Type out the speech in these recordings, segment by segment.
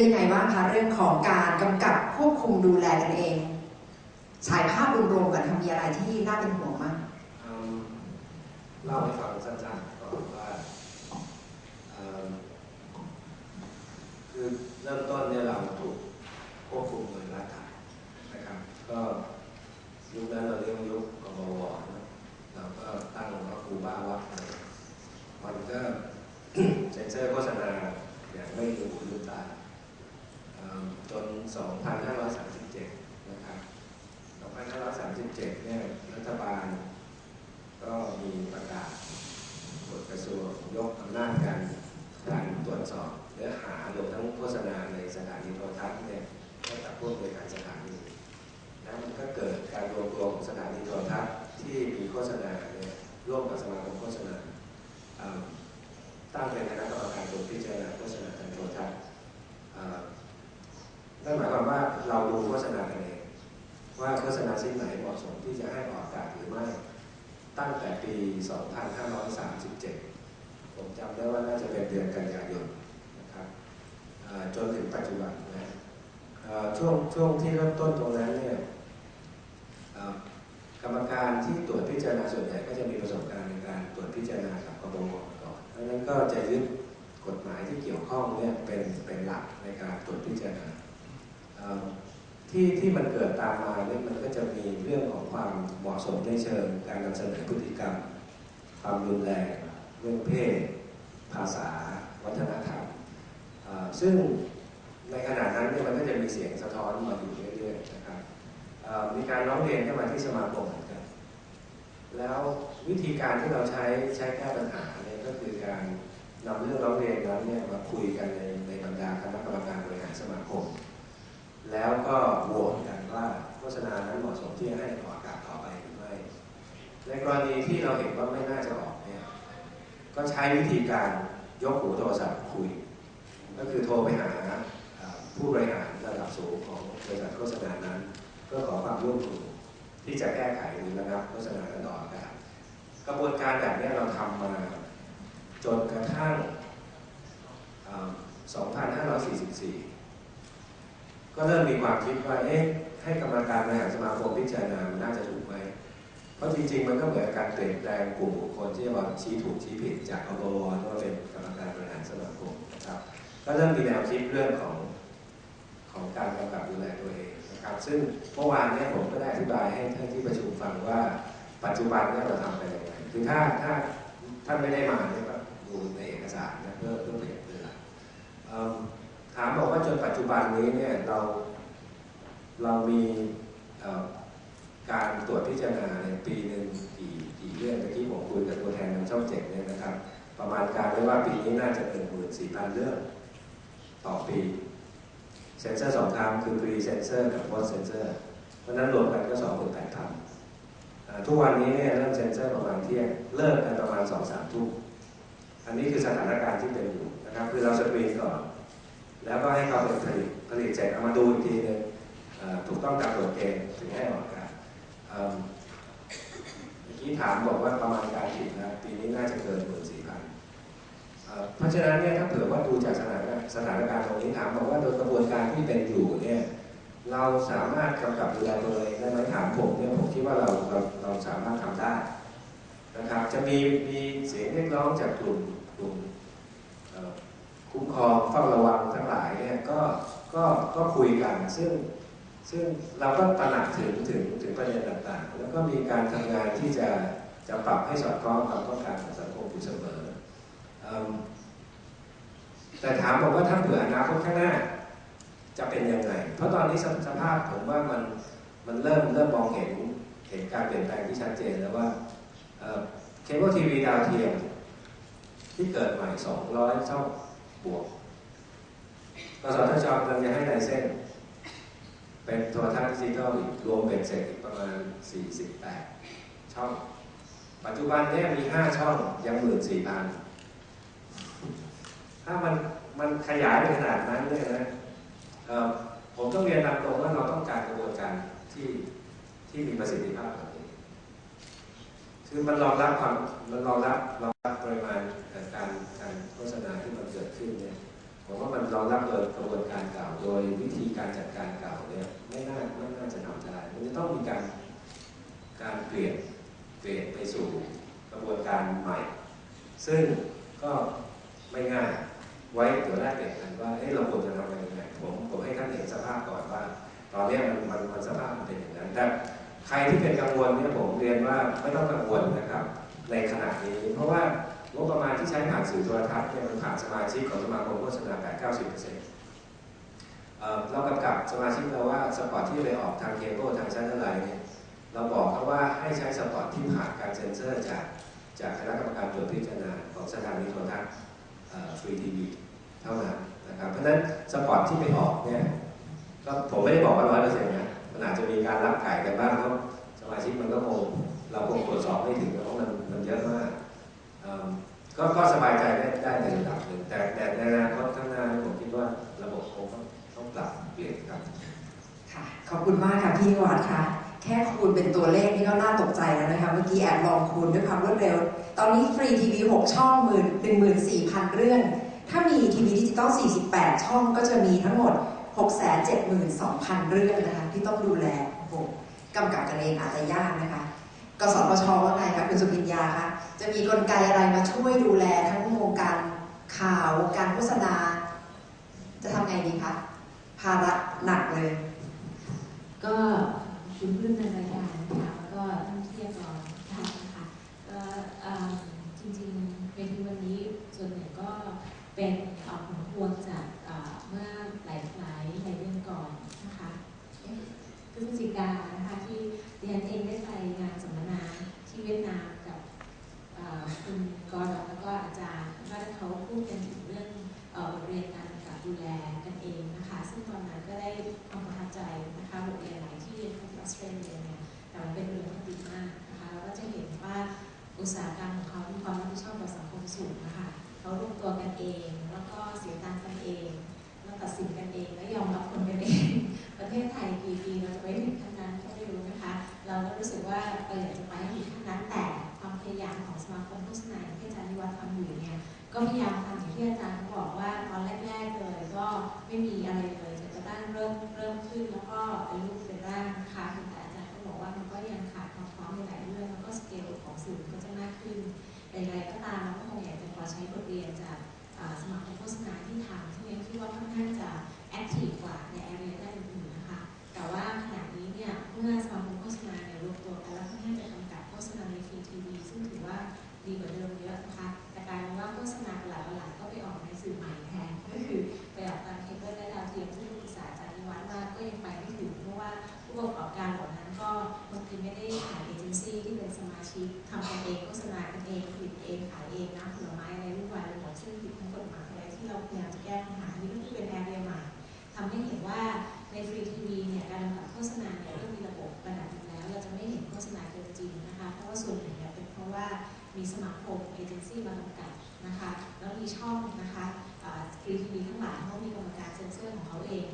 เป็นไงบ้างคะเรื่องของการกำกับควบคุมดูแลกันเองฉายภาพรวมๆกันทำมีอะไรที่น่าเป็นห่วงมากเล่าให้ฟังสั้นๆก่อนว่าคือเริ่มต้นเนี่ยเราถูกควบคุมโดยรัฐนะครับ ก็ยุคนั้นเราเรียกว่ายุคกบวเราก็ตั้งว่าครูบ้าวัดมันก็เซ็นเซอร์โฆษณาอย่างไม่ดูหูลืมตา จน 2537 นะครับ 2537 เนี่ยรัฐบาลก็มีประกาศกฎกระทรวงยกอำนาจการการตรวจสอบเนื้อหารวมทั้งโฆษณาในสถานีโทรทัศน์เนี่ยให้กับผู้บริการสถานี แล้วมันก็เกิดการรวมตัวของสถานีโทรทัศน์ที่มีโฆษณาเนี่ยร่วมกับสมาคมโฆษณาอ่าตั้งเป็นคณะ 2537 ผมจำได้ว่าน่าจะเป็นเดือนกันยายนนะครับจนถึงปัจจุบันนะช่วงช่วงที่เริ่มต้นตรงนั้นเนี่ยกรรมการที่ตรวจพิจารณาส่วนใหญ่ก็จะมีประสบการณ์ในการตรวจพิจารณากับกระบวนก่อนดังนั้นก็จะยึดกฎหมายที่เกี่ยวข้องเนี่ยเป็นเป็นหลักในการตรวจพิจารณาอ่าที่ที่มันเกิดตามมาเนี่ยมันก็จะมีเรื่องของความเหมาะสมในเชิงการนำเสนอพฤติกรรม ความรุนแรงเรื่องเพศ ภาษา วัฒนธรรม ซึ่งในขณะนั้นเนี่ยมันก็จะมีเสียงสะท้อนมาอยู่เรื่อยๆนะครับมีการร้องเรียนเข้ามาที่สมาคมเหมือนกัน แล้ววิธีการที่เราใช้ใช้แก้ปัญหาเนี่ยก็คือการนำเรื่องร้องเรียนนั้นเนี่ยมาคุยกันในในบรรดาคณะกรรมการบริหารสมาคม แล้วก็โหวตกันว่าโฆษณานั้นเหมาะสมที่จะให้ออกอากาศต่อไปหรือไม่ ในกรณีที่เราเห็นว่าไม่น่าจะออกเนี่ยก็ใช้วิธีการยกหูโทรศัพท์คุย ก็คือโทรไปหาผู้บริหารระดับสูงของบริษัทโฆษณานั้น เพื่อขอความร่วมมือที่จะแก้ไขหรือระงับโฆษณานั้นออกอากาศกระบวนการแบบนี้เราทำมาจนกระทั่ง 2544 ก็เริ่มมีความคิดว่าเอ๊ะให้กรรมการบริหารสมาคมพิจารณาน่าจะถูกไหม เพราะจริงๆ มันก็เหมือนการเปลี่ยนแปลงกลุ่มบุคคลที่จะมาชี้ถูกชี้ผิดจากอบวว่าเป็นกรรมการบริหารสมาคมนะครับก็เริ่มมีแนวคิดเรื่องของของการกำกับดูแลตัวเองนะครับ ซึ่งเมื่อวานนี่ยผมก็ได้อธิบายให้ท่านที่ประชุมฟังว่า ปัจจุบันเนี่ยเราทำไปยังไงคือถ้าถ้าท่านไม่ได้มาเนี่ยก็ดูในเอกสารนะเพื่อเพื่อเปรียบเทียบเอิ่มถามบอกว่าจนปัจจุบันนี้เนี่ยเราเรามี การตรวจพิจารณาในปีหนึ่งกี่กี่เรื่องเมื่ผมคุยกับตัวแทนของช่องเจ็ดเนี่ยนะครับ ประมาณการไว้ว่าปีนี้น่าจะเป็นหมื่นสี่พันเรื่องต่อปีเซนเซอร์สองครั้งคือ pre sensor กับ post sensor เพราะนั้นรวมกันก็สองหมื่นแปดพันทุกวันนี้เนี่ยเริ่มเซนเซอร์ประมาณเที่ยงเลิกกันประมาณสองสามทุ่มอันนี้คือสถานการณ์ที่เป็นอยู่นะครับ คือเราสกรีนก่อน แล้วก็ให้เขาเป็นผลิตผลิตเสร็จเอามาดูอีกทีหนึงเอ่อถูกต้องตามกฎเกณฑ์ถึงให้ออกกาศ เมื่อกี้ถามบอกว่าประมาณการผิดนะปีนี้น่าจะเกินหมื่นสี่พันเพราะฉะนั้นเนี่ยถ้าเผื่อว่าดูจากสถานการณ์สถานการณ์ตรงนี้ถามบอกว่าโดยกระบวนการที่เป็นอยู่เนี่ยเราสามารถกำกับดูแลตัวเองได้ไหมถามผมเนี่ยผมคิดว่าเราเราเราสามารถทำได้นะครับจะมีมีเสียงเรียกร้องจากกลุ่มกลุ่มคุ้มครองเฝ้าระวังทั้งหลายเนี่ยก็ก็ก็คุยกัน ซึ่ง ซึ่งเราก็ตระหนักถึงถึงถึงประเด็นต่างๆ แล้วก็มีการทำงานที่จะจะปรับให้สอดคล้องความต้องการของสังคมอยู่เสมอแต่ถามบอกว่าถ้าเผื่ออนาคตข้างหน้า จะเป็นยังไง เพราะตอนนี้สสภาพผมว่ามันมันเริ่มเริ่มมองเห็นเห็นการเปลี่ยนแปลงที่ชัดเจนแล้วว่าเคเบิลทีวีดาวเทียมที่เกิดใหม่ 200 ช่องบวกกสทชกำลังจะให้ไลเส้น เป็นโทรทัศน์ดิจิทัลรวมเป็นเสร็จประมาณ 48 ช่อง ปัจจุบันเนี่ยมี 5 ช่องยังหมื่นสี่พันถ้ามันมันขยายไปขนาดนั้นเนี่ยนะผมต้องเรียนตามตรงว่าเราต้องการกระบวนการที่ที่มีประสิทธิภาพแบบนี้ คือมันรองรับความมันรองรับรองรับปริมาณการการโฆษณาที่มันเกิดขึ้นเนี่ย ผมว่ามันเรารับกระบวนการเก่าโดยวิธีการจัดการเก่าเนี่ยไม่น่าไม่น่าจะทำได้มันจะต้องมีการการเปลี่ยนเปลี่ยนไปสู่กระบวนการใหม่ ซึ่งก็ไม่ง่าย ไว้เดี๋ยวแรกเปลี่ยนกันว่าเอ้ยเราควรจะทำยังไงผมผมให้ท่านเห็นสภาพก่อนว่า ตอนนี้มันมันมันสภาพมันเป็นอย่างนั้นแต่ใครที่เป็นกังวลเนี่ยผมเรียนว่าไม่ต้องกังวลนะครับ ในขณะนี้เพราะว่า งบประมาณที่ใช้ผ่านสื่อโทรทัศน์เนี่ยมันผ่านสมาชิกของสมาคมโฆษณา8 90เปอร์เซ็นต์เรากำกับสมาชิกเราว่าสปอตที่ไปออกทางเคเบิลทางชั้นอะไรเนี่ยเราบอกเขาว่าให้ใช้สปอตที่ผ่านการเซ็นเซอร์จากจากคณะกรรมการตรวจพิจารณาของสถานีโทรทัศน์ฟรีทีวีเท่านั้นนะครับเพราะฉะนั้นสปอตที่ไปออกเนี่ยก็ผมไม่ได้บอกว่าร้อยเปอร์เซ็นต์นะมันอาจจะมีการรับไก่กันบ้างเพราะสมาชิกมันก็คงเราคงตรวจสอบไม่ถึงเพราะมันมันเยอะมาก ก็ก็สบายใจได้ได้ในระดับหนึ่งแต่แต่ในอนาคตข้างหน้าผมคิดว่าระบบคงต้องต้องปรับเปลี่ยนครับค่ะขอบคุณมากค่ะพี่วัดค่ะ แค่คูณเป็นตัวเลขนี่ก็น่าตกใจแล้วนะคะเมื่อกี้แอบลองคูณด้วยความรวดเร็ว ตอนนี้ฟรีทีวี6ช่องหมื่นหนึ่งหมื่นสี่พันเรื่อง ถ้ามีทีวีดิจิตอล48ช่องก็จะมีทั้งหมด6 7 2 0 0 0เรื่องนะคะที่ต้องดูแลโอ้โหกำกับกันเองอาจจะยากนะคะ กสทชว่าไงคะคุณสุพิญญาคะจะมีกลไกอะไรมาช่วยดูแลทั้งวงการข่าววงการโฆษณา จะทำไงดีคะภาระหนักเลย ก็คุณพึ่งในรายการนะคะแล้วก็ท่านวิทยกรท่านนะคะก็จริงๆเป็นที่วันนี้ส่วนใหนึ่ก็เป็นเอ่อผลพวงจากเอ่อเมื่อหลายหลายหลายเดือนก่อนนะคะเอ๊ะพฤศจิกานะคะที่ดิฉันเองได้ไปงานสัมมนาที่เวียดนามกับเอ่อคุณกรณ์แล้วก็ อาจารย์ว่าเขาพูดกันถึงเรื่องเออบทเรียนการกับดูแลกันเองนะคะ ซึ่งตอนนั้นก็ได้ความประทับใจนะคะบทเรียนหลายที่เรียนที่ออสเตรเลียเนี่ยแต่มันเป็นเรื่องที่ดีมากนะคะแล้วก็จะเห็นว่าอุตสาหกรรมของเขามีความรับผิดชอบต่อสังคมสูงนะคะเขารวมตัวกันเอง แล้วก็เสียตังค์กันเองแล้วตัดสินกันเองแล้วยอมรับคนกันเอง ประเทศไทยกี่ปีเราจะไปถึงขั้นนั้นก็ไม่รู้นะคะ เราก็รู้สึกว่าเราอยากจะไปห้ถึงขั้นนั้นแต่ ยายามของสมาคมโฆษณาที่อาจารย์นิวัฒน์ทำอยู่เนี่ยก็พยายามทำอย่างที่อาจารย์เขาบอกว่าตอนแรก ๆ เลย ก็ไม่มีอะไรเลยจะจะตั้งเริ่มเริ่มขึ้นแล้วก็เป็นรูปเป็นร่างนะคะแต่อาจารย์ก็บอกว่ามันก็ยังขาดความพร้อมในหลายเรื่องแล้วก็สเกลของสื่อก็จะมากขึ้นแต่อย่างไรก็ตามเราก็คงอยากจะขอใช้บทเรียนจากอ่าสมาคมโฆษณาที่ทำที่เน้นที่ว่าค่อนข้างจะแอคทีฟกว่าในแอเรียด้านอื่นๆนะคะแต่ว่าขณะนี้เนี่ยเมื่อสมาคมำกับโฆษณาเนี่ยเริ่มมีระบบระดับหนึงแล้ว เราจะไม่เห็นโฆษณาเกินจริงนะคะ เพราะว่าส่วนหนึ่งเนี่ยเป็นเพราะว่ามีสมาคมเอเจนซี่มากำกับนะคะ แล้วมีช่องนะคะฟรีทีวีทั้งหลายเขามีกรรมการเซ็นเซอร์ของเขาเอง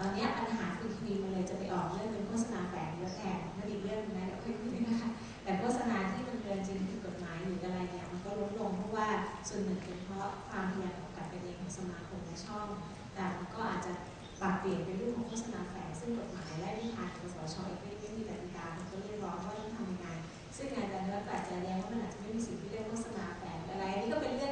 ตอนนี้ปัญหาฟรีทีวีมันเลยจะไปออกเรื่องเป็นโฆษณาแฝงเยอะแทนนั่นอีกเรื่องนึงนะเดี๋ยวค่อยคุยนะคะแต่โฆษณาที่มันเกินจริงผิดกฎหมายหรืออะไรเนี่ยมันก็ลดลงเพราะว่าส่วนหนึ่งเป็นเพราะความพยายามของการเป็นเองของสมาคมและช่อง แต่มันก็อาจจะปรับเปลี่ยนเป็นรูปของโฆษณาแฝงซึ่งกฎหมายและนิทานกสชเองไม่มีกติกามันก็เรียกร้องว่าต้องทำยังไงซึ่งงาจารย์ก็อาจจะแย้งว่ามันอาจจะไม่มีสิ่งที่เรียกโฆษณาแฝงอะไรนี่ก็เป็นเรื่อง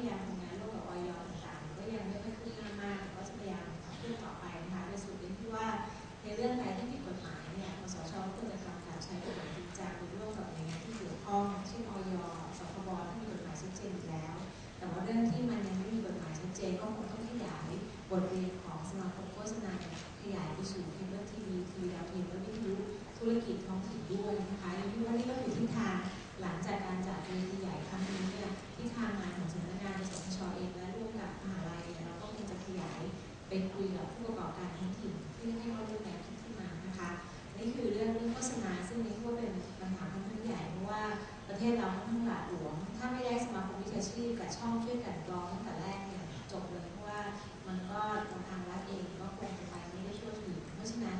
ยายามทำงานร่วมกับออยต่างๆก็ยังไม่ค่อยคืบหน้ามากแต่ก็จะพยายามทำเรื่องต่อไปนะคะโดยสุดเป็นที่ว่าในเรื่องใดที่ผิดกฎหมายเนี่ยกสชควรจะกำกับใช้กฎหมายจริงจังร่วมกับหน่วยงานที่เกี่ยวข้องเช่นออยสคบที่มีกฎหมายชัดเจนอยู่แล้ว แต่ว่าเรื่องที่มันยังไม่มีกฎหมายชัดเจนก็คงต้องขยายบทเรียนของสมาคมโฆษณาขยายไปสู่เคเบิลทีวีทีวีดาวเทียมและวิทยุธุรกิจท้องถิ่นด้วยนะคะย่างที่ว่านี่ก็คือทิศทาง หลังจากการจัดเวทีใหญ่ครั้งนี้เนี่ยที่ทางงานของสำนักงานกสชเองและร่วมกับมหาลัยเนี่ยเราก็คงจะขยายไปคุยกับผู้ประกอบการท้องถิ่นเพื่อให้เขาดูแนวคิดที่มานะคะ นี่คือเรื่องเรื่องโฆษณาซึ่งนี่ก็เป็นปัญหาค่อนข้างใหญ่เพราะว่าประเทศเราค่อนข้างหาชีพกับช่องช่วยกันกรองตั้งแต่แรกเนี่ยจบเลยเพราะว่ามันก็ทางรัฐเองก็คงจะไปไม่ได้ทั่วยถึงเพราะฉะนั้น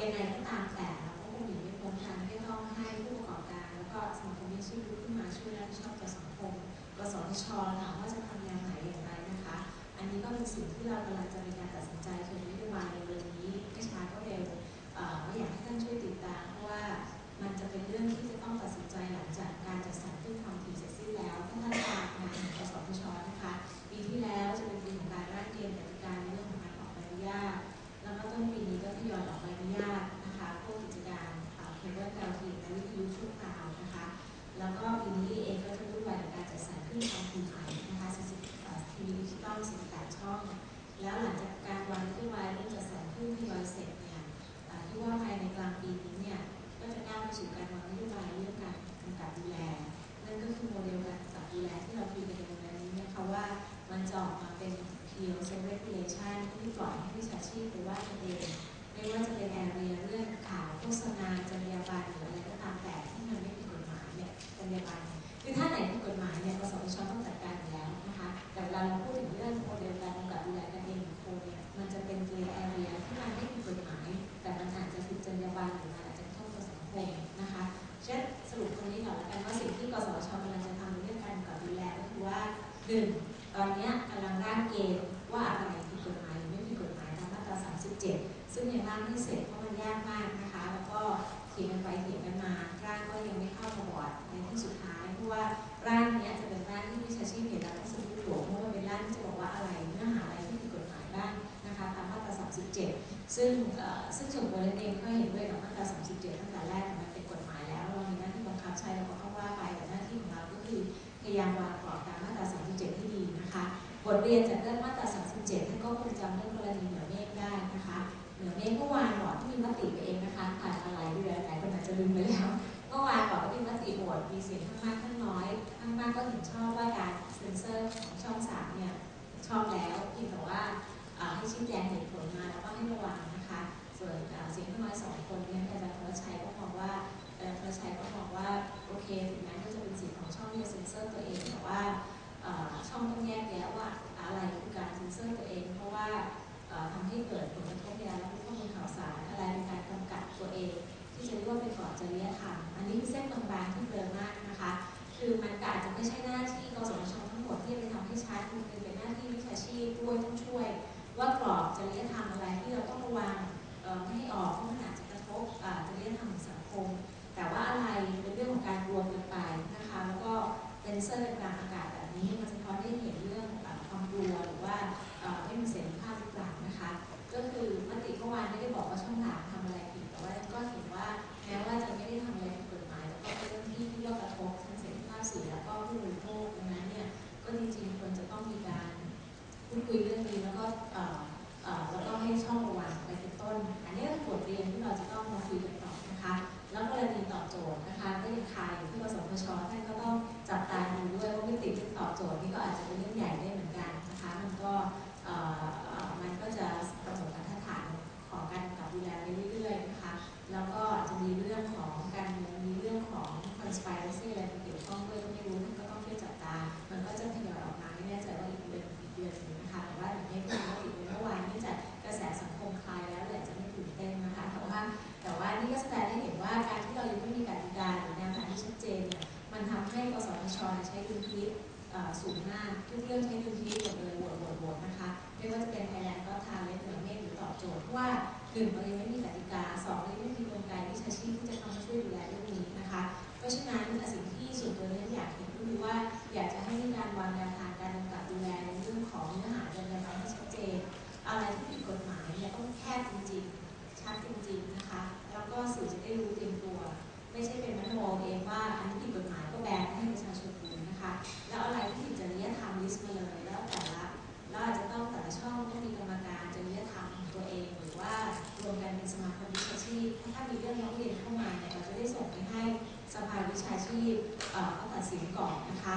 ยังไงก็ตามแต่เราก็คงหนีไม่พ้นการที่ต้องให้ผู้ประกอบ ก็สังคมอาชีพลุกขึ้นมาช่วยรับผิดชอบต่อสังคมกสทชถามว่าจะทำแนวไหนอย่างไรนะคะ อันนี้ก็เป็นสิ่งที่เรากำลังจะมีการตัดสินใจถึงนโยบายในเร็วนี้ไม่ช้าก็เร็วเอ่อก็อยากให้ท่านช่วยติดตามเพราะว่ามันจะเป็นเรื่องที่จะต้องตัดสินใจหลังจากการจัดสรรขึ้นความถี่เสร็จสิ้นแล้วถ้าท่านตามงานกสทช s e regulation ที่ปล่อยให้วิชาชีพไปว่ากันเองไม่ว่าจะเป็นแอเรียเรื่องข่าวโฆษณาจรรยาบรรณหรืออะไรก็ตามแต่ที่มันไม่ผิดกฎหมายเนี่ยจรรยาบรรณคือถ้าไหนผิดกฎหมายเนี่ยกสทชต้องจัดการอยู่แล้วนะคะแต่เวลาเราพูดถึงเรื่องโมเดลการกำกับดูแลกันเองของคนเนี่ยมันจะเป็นเกรย์แอเรียที่มันไม่ผิดกฎหมาย แต่มันอาจจะผิดจรรยาบรรณหรือมันอาจจะกระทบต่อสังคมนะคะเช่นสรุปตรงนี้ก่อนแล้วกันว่าสิ่งที่กสทชกำลังจะทำในเรื่องการกำกับดูแลก็คือว่าหนึ่ง อนนี้กำลังร่างเกณฑ์ว่าอะไรผิดกฎหมายหรือไม่ผิดกฎหมายตามมาตรา 37 ซึ่งยังร่างไม่เสร็จเพราะมันยากมากนะคะ แล้วก็เถียงกันไปเถียงกันมา ร่างก็ยังไม่เข้ามาบอร์ดในที่สุดท้ายเพราะว่าร่างนี้จะเป็นร่างที่วิชาชีพเห็นแล้วต้องสรุปตัวเพราะว่าเป็นร่างที่จะบอกว่าอะไรเนื้อหาอะไรที่ผิดกฎหมายบ้างนะคะตามมาตรา 37 ซึ่งซึ่งส่วนตัวเราเองก็เห็นด้วยกับมาตรา 37 ตั้งแต่แรกแต่มันเป็นกฎหมายแล้วเรามีหน้าที่บังคับใช้เราก็ต้องว่าไปแต่หน้าที่ของเราก็คือพยายามวางกรอบตามมาตรา 37 ให้ดีนะคะ บทเรียนจากเรื่องมาตรา 37 ท่านก็คงจำเรื่องกรณีเหนือเมฆได้นะคะ เหนือเมฆเมื่อวานบอร์ดที่มีมติไปเองนะคะผ่านมาหลายเดือนหลายคนอาจจะลืมไปแล้ว เมื่อวานบอร์ดก็มีมติโหวตมีเสียงข้างมากข้างน้อย ข้างมากก็เห็นชอบว่าการเซ็นเซอร์ของช่องสามเนี่ยชอบแล้วเพียงแต่ว่าให้ชี้แจงเหตุผลมาแล้วก็ให้ระวังนะคะ ส่วนเสียงข้างน้อยสองคนเนี่ยอาจารย์ธนชัยก็มองว่าอาจารย์ธนชัยก็มองว่าโอเคถึงแม้ว่าจะเป็นสิทธิ์ของช่องที่จะเซ็นเซอร์ตัวเองแต่ว่า ต้องแยกแยะว่าอะไรคือการเซ็นเซอร์ตัวเอง เพราะว่าเอ่อทำให้เกิดผลกระทบในการรับรู้ข้อมูลข่าวสารอะไรเป็นการกำกับตัวเอง ที่จะเรียกว่าเป็นกรอบจริยธรรมอันนี้เส้นบางๆที่เบลอมากนะคะ คือมันอาจจะไม่ใช่หน้าที่กสทชทั้งหมดที่จะไปทำให้ชัดมันเป็นหน้าที่วิชาชีพด้วยต้องช่วย ว่ากรอบจริยธรรมอะไรที่เราต้องระวังไม่ให้ออกเพราะมัน ติที่ตอบโจ โจทย์ว่าหนึ่งเรายังไม่มีกติกาสองเรายังไม่มีกลไกวิชาชีพที่จะเข้ามาช่วยดูแลเรื่องนี้นะคะ เพราะฉะนั้นสิ่งที่ส่วนตัวเนี่ยอยากเห็นก็คือว่าอยากจะให้มีการวางแนวทางการกำกับดูแลในเรื่องของเนื้อหาจรรยาบรรณให้ชัดเจน อะไรที่ผิดกฎหมายเนี่ยต้องแคบจริงๆ ชัดจริงๆนะคะ แล้วก็สื่อจะได้รู้เตรียมตัว ไม่ใช่เป็นมโนเองว่าอันนี้ผิดกฎหมายก็แบนให้ประชาชนดูนะคะ แล้วอะไร วิชาชีพเอ่อเขาตัดสินก่อนนะคะ